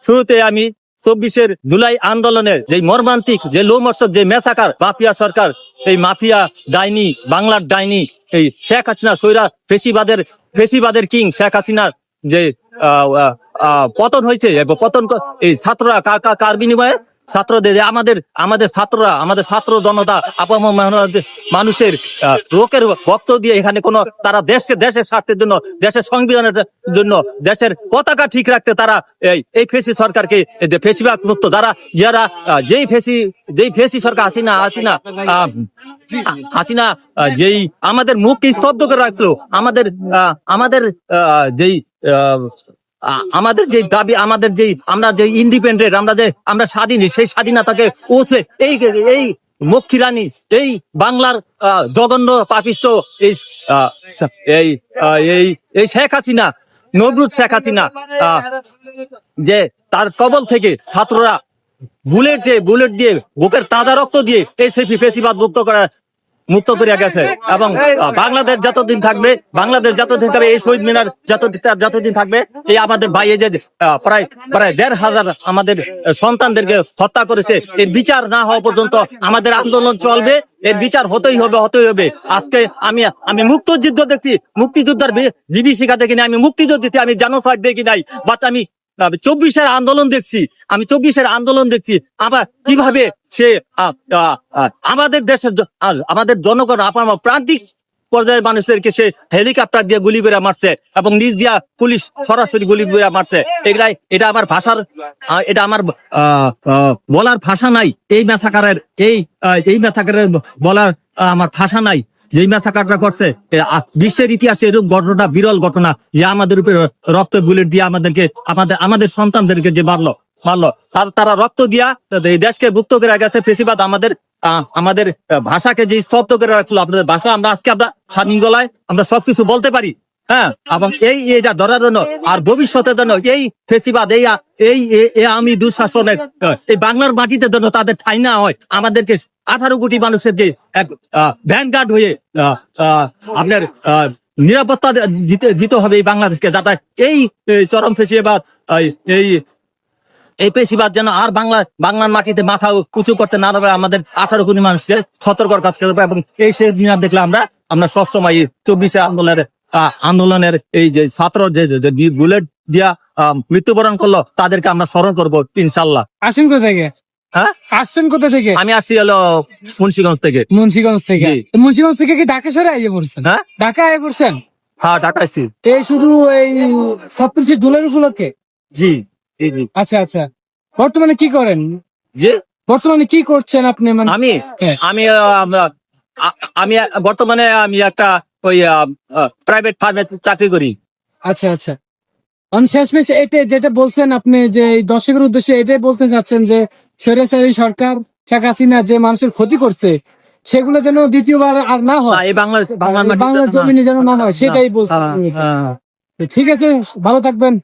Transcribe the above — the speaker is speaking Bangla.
শুরুতে আমি চব্বিশের জুলাই আন্দোলনের যে মর্মান্তিক, যে লোমর্ষক যে মেসাকার মাফিয়া সরকার এই মাফিয়া ডাইনি, বাংলার ডাইনি, এই শেখ হাসিনা সৈরা ফেসিবাদের ফেসিবাদের কিং শেখ হাসিনার যে পতন হয়েছে পতন এই ছাত্ররা কার বিনিময়ে ছাত্রদের আমাদের আমাদের ছাত্ররা, আমাদের ছাত্র জনতা মানুষের লোকের ভক্ত দিয়ে এখানে কোনো, তারা দেশে দেশের স্বার্থের জন্য, দেশের সংবিধানের জন্য, দেশের পতাকা ঠিক রাখতে তারা এই ফেসি সরকারকে ফেসিবাদ মুক্ত, যারা যারা যেই ফেসি যেই ফেসি সরকার হাসিনা হাসিনা হাসিনা যেই আমাদের মুখকে স্তব্ধ করে রাখল, আমাদের আমাদের যেই আমাদের যে দাবি, আমাদের যে আমরা যে ইন্ডিপেন্ডেন্ট আমরা যে, আমরা স্বাধীন, সেই স্বাধীনতাকে পৌঁছে এই এই মক্ষী রানী, এই বাংলার জঘন্য পাপিষ্ট, এই এই এই শেখ হাসিনা নবরুদ শেখ হাসিনা যে তার কবল থেকে ছাত্ররা বুলেট দিয়ে বুলেট দিয়ে বুকের তাজা রক্ত দিয়ে এই সেফি ফেসিবাদ মুক্ত করা মুক্ত করিয়া গেছে। এবং বাংলাদেশ যতদিন থাকবে, বাংলাদেশ যতদিন থাকবে, এই শহীদ মিনার যতদিন যতদিন থাকবে, এই আমাদের ভাই এই যে প্রায় প্রায় দেড় হাজার আমাদের সন্তানদেরকে হত্যা করেছে, এর বিচার না হওয়া পর্যন্ত আমাদের আন্দোলন চলবে, এর বিচার হতেই হবে হতেই হবে। আজকে আমি আমি মুক্তিযুদ্ধ দেখছি, মুক্তিযোদ্ধার বি- বিভীষিকা দেখিনি আমি মুক্তিযুদ্ধ দেখছি আমি জানোফাইট দেখি নাই বাট আমি আমি চব্বিশের আন্দোলন দেখছি, আমি চব্বিশের আন্দোলন দেখছি। আবার কীভাবে সে আমাদের দেশের আমাদের জনগণ আপনার প্রান্তিক পর্যায়ের মানুষদেরকে সে হেলিকপ্টার দিয়ে গুলি করে মারছে এবং নিজ দিয়া পুলিশ সরাসরি গুলি করে মারছে। এগুলাই এটা আমার ভাষার এটা আমার বলার ভাষা নাই। এই মেথাকারের এই এই মেথাকারের বলার আমার ভাষা নাই। যেই ম্যাসাকারটা করছে। বিশ্বের ইতিহাসে এরকম ঘটনা, বিরল ঘটনা, যে আমাদের উপরে রক্ত বুলেট দিয়ে আমাদেরকে, আমাদের আমাদের সন্তানদেরকে যে মারলো মারলো তারা রক্ত দিয়া এই দেশকে মুক্ত করে গেছে। ফেসিবাদ আমাদের আমাদের ভাষাকে যে স্তব্ধ করে রাখল, আপনাদের ভাষা, আমরা আজকে আমরা স্বাধীন গলায় আমরা সবকিছু বলতে পারি। হ্যাঁ এবং এই এটা ধরার জন্য আর ভবিষ্যতের জন্য এই ফেসিবাদ, এই এই আমি দুঃশাসনের, এই বাংলার মাটিতে যেন তাদের ঠাই না হয়, আমাদেরকে আঠারো কোটি মানুষের যে এক ভ্যানগার্ড হয়ে আপনার নিরাপত্তা দিতে দিতে হবে এই বাংলাদেশকে, যাতে এই চরম ফেসিবাদ, এই- এই পেশিবাদ যেন আর বাংলা, বাংলার মাটিতে মাথা উঁচু করতে না পারে, আমাদের আঠারো কোটি মানুষকে সতর্ক করতে হবে, এবং এই শেষ দিন দেখলে আমরা আমরা সবসময় চব্বিশে আন্দোলনের আন্দোলনের এই যে ছাত্র যে বুলেট দিয়া মৃত্যুবরণ করল তাদেরকে আমরা স্মরণ করব ইনশাল্লাহ আসেন কোথা থেকে? হ্যাঁ? আসছেন কোথা থেকে? আমি আসছি হলো মুন্সিগঞ্জ থেকে। মুন্সিগঞ্জ থেকে। মুন্সিগঞ্জ থেকে কি ঢাকা সরে আইয়ে পড়ছেন? হ্যাঁ? ঢাকা আইয়ে পড়ছেন? হ্যাঁ টাটা আসছি এই শুধু এই ছাত্রী জুলাই উপলক্ষে? জি জি জি। আচ্ছা আচ্ছা। বর্তমানে কি করেন? জি? বর্তমানে কি করছেন আপনি? মানে আমি? হ্যাঁ। আমি আমি বর্তমানে আমি একটা ওই প্রাইভেট ফার্মে চাকরি করি। আচ্ছা আচ্ছা। মানে শেষমেশ এটা যেটা বলছেন আপনি যে এই দর্শকের উদ্দেশ্যে এটাই বলতে চাচ্ছেন যে ছেড়ে সরকার শেখ হাসিনা যে মানুষের ক্ষতি করছে সেগুলো যেন দ্বিতীয়বার আর না হয়। বাংলা বাংলার। জমিনে যেন না হয়। সেটাই বলছেন হ্যাঁ, হ্যাঁ। ঠিক আছে ভালো থাকবেন।